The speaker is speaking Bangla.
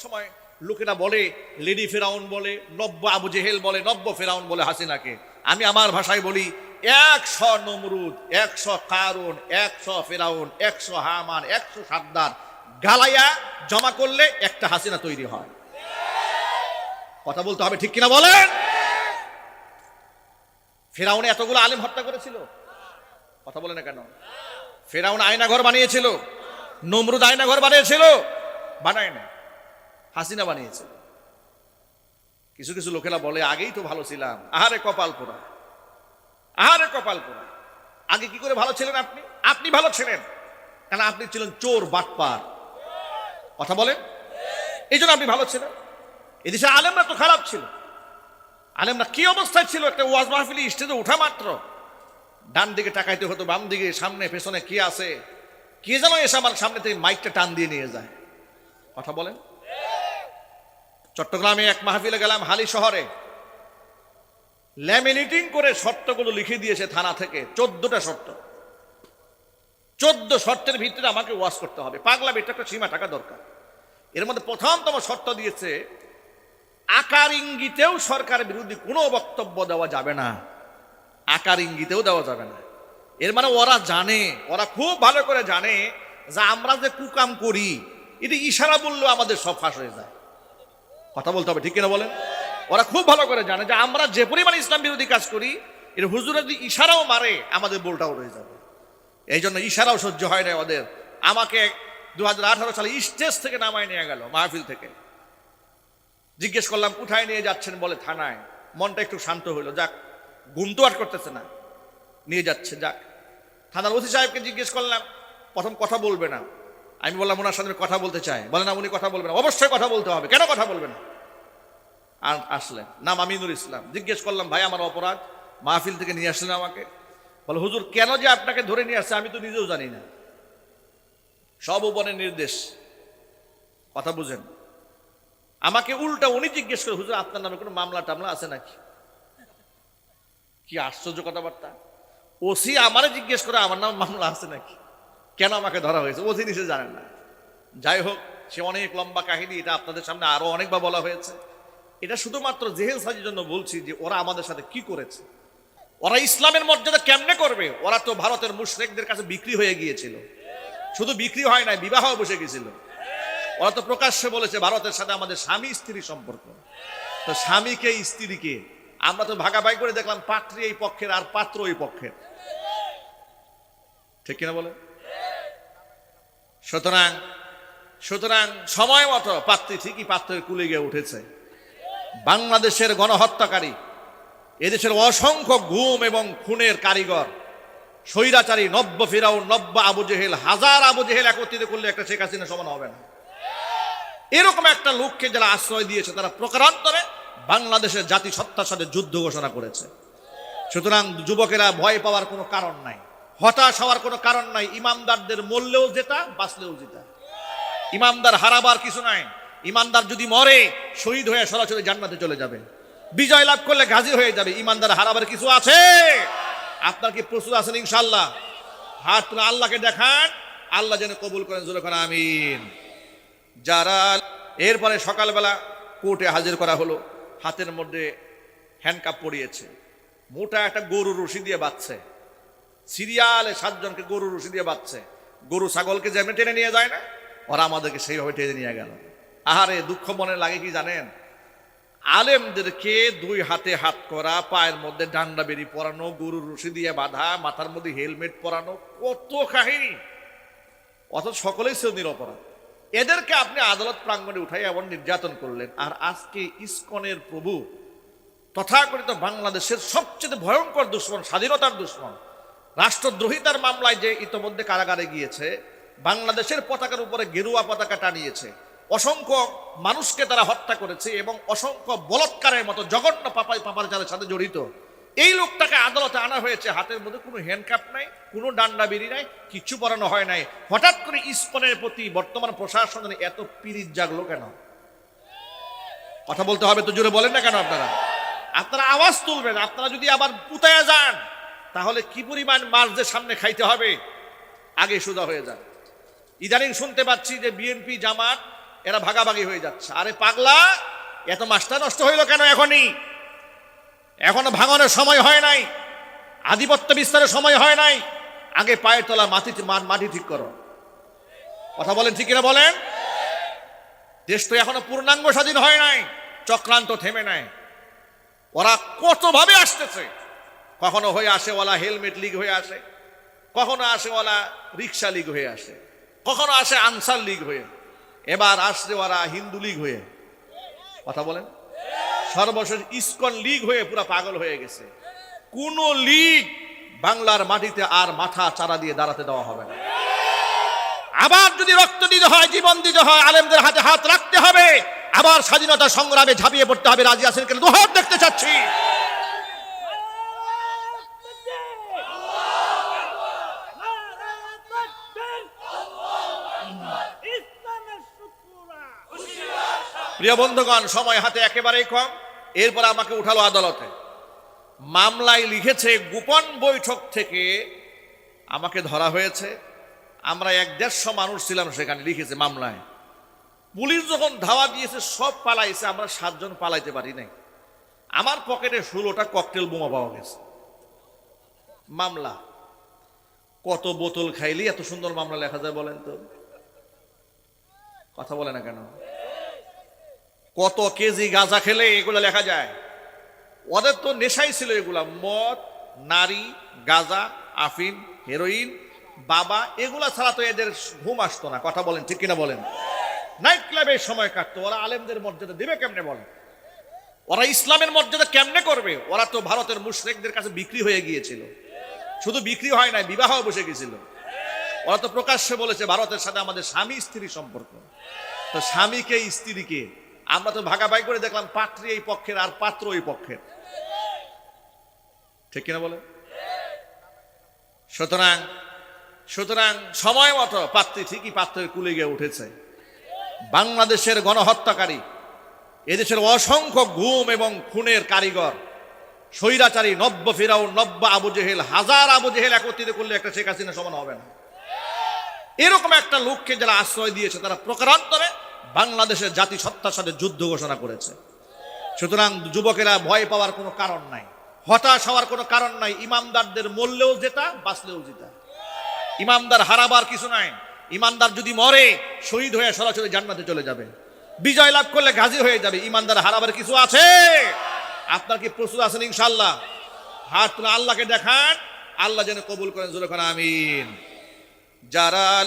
সময় লোকেরা বলে, লেডি ফেরাউন বলে, নব্য আবু জেহেল বলে, নব্য ফেরাউন বলে হাসিনাকে। আমি আমার ভাষায় বলি, একশো নমরুদ, একশো কারুন, একশো ফেরাউন, একশো হামান, একশো সাদ্দার গালাইয়া জমা করলে একটা হাসিনা তৈরি হয়। কথা বলতে হবে ঠিক কিনা বলেন? ফেরাউনে এতগুলো আলেম হত্যা করেছিল? কথা বলে না কেন? ফেরাউন আয়নাঘর বানিয়েছিল? নমরুদ আয়নাঘর বানিয়েছিল? বানায় না হাসিনা বানিয়েছে। কিছু কিছু লোকেরা বলে, আগেই তো ভালো ছিলাম। আহারে কপাল পোড়া। আহারে কপাল পোড়া। আগে কি করে ভালো ছিলেন আপনি? আপনি ভালো ছিলেন। কারণ আপনি ছিলেন চোর, বাটপার। কথা বলেন। এই জন্য আপনি ভালো ছিলেন। এদেশে আলেমরা তো খারাপ ছিল। আলেমরা কি অবস্থায় ছিল? একটা ওয়াজ মাহফিলি স্টেজে ওঠা মাত্র। ডান দিকে টাকাইতে হতো, বাম দিকে, সামনে, পেছনে কি আছে? কে যেন এসে আমার সামনে থেকে মাইকটা টান দিয়ে নিয়ে যায়। কথা বলেন। চট্টগ্রামে এক মাহফিলে গেলাম হালি শহরে। ল্যামিনেটিং করে শর্তগুলো লিখে দিয়েছে থানা থেকে, চোদ্দটা শর্ত। চোদ্দ শর্তের ভিতরে আমাকে ওয়াশ করতে হবে। পাগলা বেটা, একটা সীমা টাকা দরকার। এর মধ্যে প্রথমতম শর্ত দিয়েছে, আকার ইঙ্গিতেও সরকারের বিরুদ্ধে কোনো বক্তব্য দেওয়া যাবে না। আকার ইঙ্গিতেও দেওয়া যাবে না। এর মানে ওরা জানে, ওরা খুব ভালো করে জানে যে আমরা যে কুকাম করি এটি ইশারা বললেও আমাদের সব ফাঁস হয়ে যায়। কথা বলতে হবে, ঠিক কিনা বলেন? ওরা খুব ভালো করে জানে যে আমরা যে পরিমাণ ইসলাম বিরোধী কাজ করি, এর হুজুরা যদি ইশারাও মারে, আমাদের বোলটাও রয়ে যাবে। এই জন্য ইশারাও সহ্য হয় না ওদের। আমাকে দু হাজার আঠারো সালে স্টেজ থেকে নামায় নিয়ে গেল, মাহফিল থেকে। জিজ্ঞেস করলাম, কোথায় নিয়ে যাচ্ছেন? বলে, থানায়। মনটা একটু শান্ত হইল যাক, ঘুম তো আর করতেছে না। নিয়ে যাচ্ছে, যাক। থানার ওসি সাহেবকে জিজ্ঞেস করলাম, প্রথম কথা বলবে না। আমি বললাম ওনার সাথে কথা বলতে চাই। বলে, না, উনি কথা বলবেন অবশ্যই কথা বলতে হবে। কেন কথা বলবেন আর আসলেন। নাম আমিনুল ইসলাম। জিজ্ঞেস করলাম, ভাই, আমার অপরাধ? মাহফিল থেকে নিয়ে আসলেন আমাকে। বলে, হুজুর, কেন যে আপনাকে ধরে নিয়ে আসছে আমি তো নিজেও জানি না। সব উপনের নির্দেশ। কথা বুঝেন। আমাকে উল্টা উনি জিজ্ঞেস করে, হুজুর, আপনার নামে কোনো মামলা টামলা আছে নাকি? কি আশ্চর্য কথাবার্তা। ওসি আমারে জিজ্ঞেস করে, আমার নাম মামলা আছে নাকি? কেন আমাকে ধরা হয়েছে? ওসি নিচে জানেন না। যাই হোক, সে অনেক লম্বা কাহিনী, এটা আপনাদের সামনে আরও অনেকবার বলা হয়েছে। এটা শুধুমাত্র জেহেল সাজির জন্য বলছি যে ওরা আমাদের সাথে কি করেছে? ওরা ইসলামের মর্যাদা কেমনে করবে? ওরা তো ভারতের মুশরেকদের কাছে বিক্রি হয়ে গিয়েছিল। শুধু বিক্রি হয় নাই, বিবাহ বসে গেছিল ওরা তো প্রকাশ্যে বলেছে, ভারতের সাথে আমাদের স্বামী স্ত্রী সম্পর্ক। তো স্বামীকে, স্ত্রীকে, আমরা তো ভাগাভাগি করে দেখলাম, পাত্রী এই পক্ষের আর পাত্র ওই পক্ষের। ঠিক কিনা বলে সুতরাং সুতরাং সময় মতো পাত্রী ঠিকই পাত্রের কুলে গিয়ে উঠেছে। বাংলাদেশের গণহত্যাকারী, এদেশের অসংখ্য ঘুম এবং খুনের কারিগর, স্বৈরাচারী নব্য ফিরাও নব্য আবু জেহেল, হাজার আবু জেহেল একত্রিত করলে একটা শেখ হাসিনা সমান হবে না। এরকম একটা লোককে যারা আশ্রয় দিয়েছে, তারা প্রকারান্তরে বাংলাদেশের জাতিসত্তার সাথে যুদ্ধ ঘোষণা করেছে। সুতরাং যুবকেরা ভয় পাওয়ার কোনো কারণ নাই। হতাশ হওয়ার কোনো কারণ নাই। ইমামদারদের মরলেও যেটা, বাঁচলেও যেটা। ইমামদার হারাবার কিছু নাই। ইমানদার যদি মরে, শহীদ হয়ে সরাসরি জান্নাতে চলে যাবে। বিজয় লাভ করলে গাজী হয়ে যাবে। ইমানদার হারাবার কিছু আছে? আপনার কি প্রস্তুত আছেন ইনশাল্লাহ হাত তুলে আল্লাহকে দেখান। আল্লাহ যেন কবুল করেন। জোরে করেন, আমিন। যারা এরপরে সকালবেলা কোর্টে হাজির করা হলো, হাতের মধ্যে হ্যান্ডকাপ পরিয়েছে। মোটা একটা গরু রশি দিয়ে বাঁধছে। সিরিয়ালে সাতজনকে গরু রশি দিয়ে বাঁধছে। গরু ছাগলকে যেমনি টেনে নিয়ে যায় না, ওরা আমাদেরকে সেইভাবে টেনে নিয়ে গেল। আহারে, দুঃখ মনে লাগে কি জানেন? আলেমদেরকে দুই হাতে হাত করা, পায়ের মধ্যে ডান্ডা বেরি পরানো, গরুর রশি দিয়ে বাঁধা, মাথার মধ্যে হেলমেট পরানো, কত কাহিনী! অথচ সকলেই ছিল নিরপরাধ। এদেরকে আপনি আদালত প্রাঙ্গণে উঠাই এমন নির্যাতন করলেন। আর আজকে ইস্কনের প্রভু, তথাকথিত বাংলাদেশের সবচেয়ে ভয়ঙ্কর দুশ্মন, স্বাধীনতার দুশ্মন রাষ্ট্রদ্রোহিতার মামলায় যে ইতোমধ্যে কারাগারে গিয়েছে, বাংলাদেশের পতাকার উপরে গেরুয়া পতাকা টানিয়েছে। অসংখ্য মানুষকে তারা হত্যা করেছে এবং অসংখ্য বলৎকারের মতো জঘন্য পাপাই পাপাচারের সাথে জড়িত। এই লোকটাকে আদালতে আনা হয়েছে। হাতের মধ্যে কোনো হ্যান্ডকাপ নাই, কোনো ডান্ডা বেরি নাই, কিচ্ছু পরানো হয় নাই। হঠাৎ করে ইস্কনের প্রতি বর্তমান প্রশাসনের এত পিরিত জাগলো কেন? কথা বলতে হবে তো জোরে বলেন না কেন আপনারা? আপনারা আওয়াজ তুলবেন, আপনারা যদি আবার পুতায়া যান। তাহলে কি পরিমাণ মাছ যে সামনে খাইতে হবে? আগে সোজা হয়ে যান। ইদানিং শুনতে পাচ্ছি যে বিএনপি জামাত, এরা ভাগাভাগি হয়ে যাচ্ছে। আরে পাগলা, এত মাছটা নষ্ট হইল কেন এখনই? এখনও ভাঙনের সময় হয় নাই। আধিপত্য বিস্তারের সময় হয় নাই। আগে পায়ের তলা মাটি মাটি ঠিক করো। কথা বলেন ঠিক কিনা বলেন? দেশ তো এখনও পূর্ণাঙ্গ স্বাধীন হয় নাই। চক্রান্ত থেমে নাই। ওরা কতভাবে আসতেছে? কখনো হয়ে আসে ওলা হেলমেট লিগ হয়ে আসে, কখনো আসে ওলা রিক্সা লিগ হয়ে আসে, কখনো আসে আনসার লিগ হয়ে, এবার আসছে ওরা হিন্দু লিগ হয়ে। কথা বলেন? সর্বশেষ ইস্কন লিগ হয়ে পুরো পাগল হয়ে গেছে। কোন লিগ বাংলার মাটিতে আর মাথা চারা দিয়ে দাঁড়াতে দেওয়া হবে না। আবার যদি রক্ত দিতে হয়, জীবন দিতে হয়, আলেমদের হাতে হাত রাখতে হবে, আবার স্বাধীনতা সংগ্রামে ঝাঁপিয়ে পড়তে হবে, রাজি আছেন কেন, দুহাত দেখতে চাচ্ছি। প্রিয় বন্ধুগণ, সময় হাতে একেবারেই কম। এরপর আমাকে উঠালো আদালতে। মামলায় লিখেছে, গোপন বৈঠক থেকে আমাকে ধরা হয়েছে। আমরা এক দেড়শো মানুষ ছিলাম সেখানে, লিখেছে মামলায়। পুলিশ যখন ধাওয়া দিয়েছে, সব পালাইছে, আমরা সাতজন পালাইতে পারি নাই। আমার পকেটে ষোলোটা ককটেল বোমা পাওয়া গেছে। মামলা। কত বোতল খাইলি এত সুন্দর মামলা লেখা যায় বলেন তো? কথা বলে না কেন? কত কেজি গাঁজা খেলে এগুলো লেখা যায়? ওদের তো নেশাই ছিল এগুলা। মদ, নারী, গাঁজা, আফিম, হেরোইন, বাবা, এগুলা ছাড়া তো এদের ঘুম আসতো না। কথা বলেন, ঠিক কিনা বলেন? নাইট ক্লাবে সময় কাটতো। ওরা আলেমদের মর্যাদা দেবে কেমনে বলেন? ওরা ইসলামের মর্যাদা কেমনে করবে? ওরা তো ভারতের মুশরেকদের কাছে বিক্রি হয়ে গিয়েছিল। শুধু বিক্রি হয় নাই, বিবাহ বসে গেছিল। ওরা তো প্রকাশ্যে বলেছে, ভারতের সাথে আমাদের স্বামী স্ত্রী সম্পর্ক। তো স্বামীকে স্ত্রীকে আমরা তো ভাগাভাগি করে দেখলাম পাত্রী এই পক্ষের আর পাত্র ওই পক্ষের। ঠিক কিনা বলে সুতরাং সুতরাং সময় মতো পাত্রী ঠিকই পাত্রের কুলে গিয়ে উঠেছে। বাংলাদেশের গণহত্যাকারী, এদেশের অসংখ্য গুম এবং খুনের কারিগর, স্বৈরাচারী নব্য ফিরাও নব্য আবু জেহেল, হাজার আবু জেহেল একত্রিত করলে একটা শেখ হাসিনা সমান হবে না। এরকম একটা লোককে যারা আশ্রয় দিয়েছে, তারা প্রকারান্তরে বাংলাদেশের জাতি সত্তার সাথে যুদ্ধ ঘোষণা করেছে। সুতরাং যুবকেরা ভয় পাওয়ার কোনো কারণ নাই। হতাশ হওয়ার কোনো কারণ নাই। ইমামদারদের মরলেও জেতা বাঁচলেও জেতা ইমামদার হারাবার কিছু নাই। ইমানদার যদি মরে, শহীদ হয়ে সরাসরি জান্নাতে চলে যাবে। বিজয় লাভ করলে গাজী হয়ে যাবে। ইমানদার হারাবার কিছু আছে? আপনার কি প্রস্তুত আছেন ইনশাল্লাহ হাত তুলে আল্লাহকে দেখান। আল্লাহ যেন কবুল করেন। জোরে আমিন। যারা